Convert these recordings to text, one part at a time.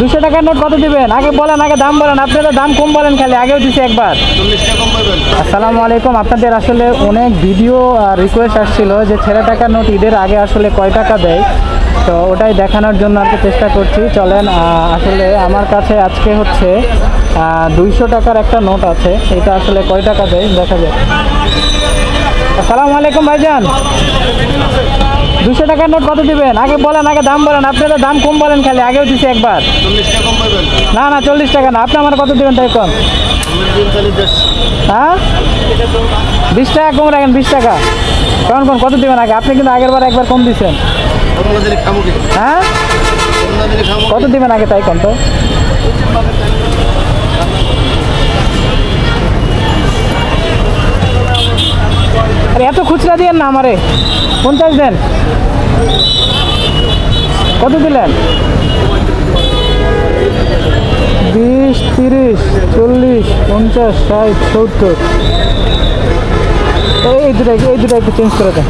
দুশো টাকার নোট কত দিবেন? আগে বলেন, আগে দাম বলেন। আপনারা দাম কম বলেন খালি, আগেও দিছি একবার। আসসালামু আলাইকুম। আপনাদের আসলে অনেক ভিডিও রিকোয়েস্ট আসছিল যে ছেলে টাকার নোট ঈদের আগে আসলে কয় টাকা দেয়? তো ওটাই দেখানোর জন্য আর চেষ্টা করছি। চলেন আসলে আমার কাছে আজকে হচ্ছে দুইশো টাকার একটা নোট আছে। এটা আসলে কয় টাকা দেয়? দেখা যায় আসসালামু আলাইকুম ভাইজান। দুশো টাকার নোট কত দিবেন? আগে বলেন আগে দাম বলেন। আপনারা দাম কম বলেন খালি আগেও দিছি একবার। না না চল্লিশ টাকা না। আপনি আমার কত দিবেন তাই কম হ্যাঁ? বিশ টাকা কম রাখেন বিশ টাকা। কেমন কোন কত দিবেন আগে? আপনি কিন্তু আগের বার একবার কম দিচ্ছেন হ্যাঁ? কত দিবেন আগে তাই কম তো? আরে এত খুচরা দিয়েন না আমারে। পঞ্চাশ দেন। কত দিলেন? বিশ, তিরিশ, চল্লিশ, পঞ্চাশ, ষাট, সত্তর। এই দুটা এই দুটা একটু চেঞ্জ করে দেন।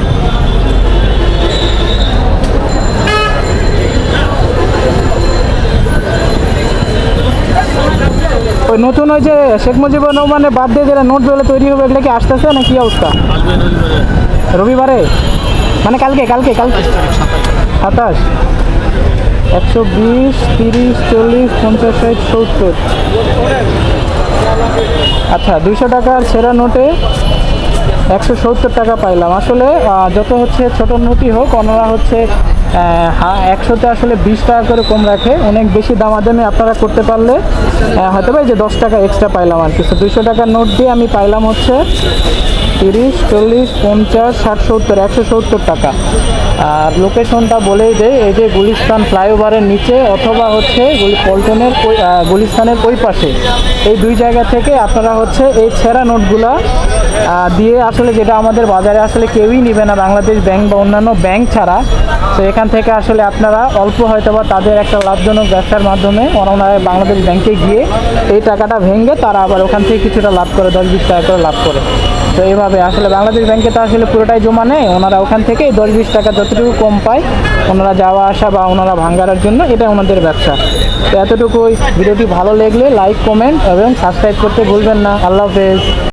ওই নতুন ওই যে শেখ মুজিবুর রহমানের বাদ দিয়ে যেটা নোট যেগুলো তৈরি হবে এগুলো কি আসতেছে না কি অবস্থা? রবিবারে? মানে কালকে কালকে কালকে। সাতাশ। একশো বিশ তিরিশ চল্লিশ পঞ্চাশ ষাট সত্তর। আচ্ছা দুইশো টাকার সেরা নোটে একশো সত্তর টাকা পাইলাম। আসলে যত হচ্ছে ছোট নোটই হোক ওনারা হচ্ছে আহ, হা- একশোতে আসলে বিশ টাকা করে কম রাখে। অনেক বেশি দামাদামি আপনারা করতে পারলে হয়তো বা যে দশ টাকা এক্সট্রা পাইলাম আর কি। দুইশো টাকার নোট দিয়ে আমি পাইলাম হচ্ছে তিরিশ, চল্লিশ, পঞ্চাশ, ষাট, সত্তর, একশো সত্তর টাকা। আর লোকেশনটা বলেই দেয় এই যে গুলিস্তান ফ্লাইওভারের নিচে অথবা হচ্ছে পল্টনের গুলিস্তানের ওই পাশে। এই দুই জায়গা থেকে আপনারা হচ্ছে এই ছেঁড়া নোটগুলা দিয়ে আসলে যেটা আমাদের বাজারে আসলে কেউই নেবে না, বাংলাদেশ ব্যাংক বা অন্যান্য ব্যাংক ছাড়া। তো এখান থেকে আসলে আপনারা অল্প হয়তো বা তাদের একটা লাভজনক ব্যবসার মাধ্যমে ওনারা বাংলাদেশ ব্যাংকে গিয়ে এই টাকাটা ভেঙে তারা আবার ওখান থেকে কিছুটা লাভ করে, দশ বিশ টাকা করে লাভ করে। তো এইভাবে আসলে বাংলাদেশ ব্যাংকে তো আসলে পুরোটাই জমা নেয় ওনারা ওখান থেকে দশ বিশ টাকা যতটুকু কম পায়, ওনারা যাওয়া আসা বা ওনারা ভাঙ্গারের জন্য এটা ওনাদের ব্যবসা। তো এতটুকুই। ভিডিওটি ভালো লাগলে লাইক কমেন্ট এবং সাবস্ক্রাইব করতে ভুলবেন না। আল্লাহ হাফেজ।